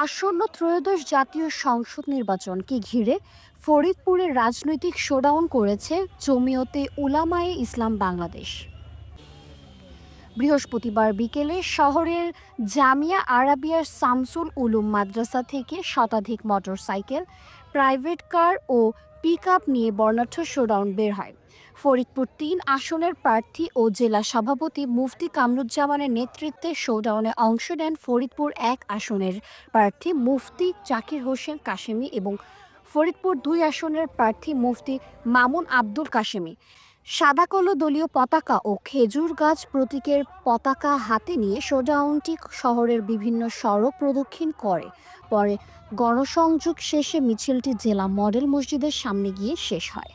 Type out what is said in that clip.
আসন্ন ত্রয়োদশ জাতীয় সংসদ নির্বাচনকে ঘিরে ফরিদপুরে রাজনৈতিক শোডাউন করেছে জমিয়তে উলামায়ে ইসলাম বাংলাদেশ। বৃহস্পতিবার বিকেলে শহরের জামিয়া আরাবিয়ার শামসুল উলুম মাদ্রাসা থেকে শতাধিক মোটরসাইকেল, প্রাইভেট কার ও পিক নিয়ে বর্ণাঢ্য শোডাউন বের হয়। ফরিদপুর তিন আসনের প্রার্থী ও জেলা সভাপতি মুফতি কামরুজ্জামানের নেতৃত্বে শোডাউনে অংশ নেন ফরিদপুর এক আসনের প্রার্থী মুফতি জাকির হোসেন কাশেমি এবং ফরিদপুর দুই আসনের প্রার্থী মুফতি মামুন আব্দুল কাশেমি। সাদা কলো দলীয় পতাকা ও খেজুর গাছ প্রতীকের পতাকা হাতে নিয়ে সোজাউন্টি শহরের বিভিন্ন সড়ক প্রদক্ষিণ করে। পরে গণসংযোগ শেষে মিছিলটি জেলা মডেল মসজিদের সামনে গিয়ে শেষ হয়।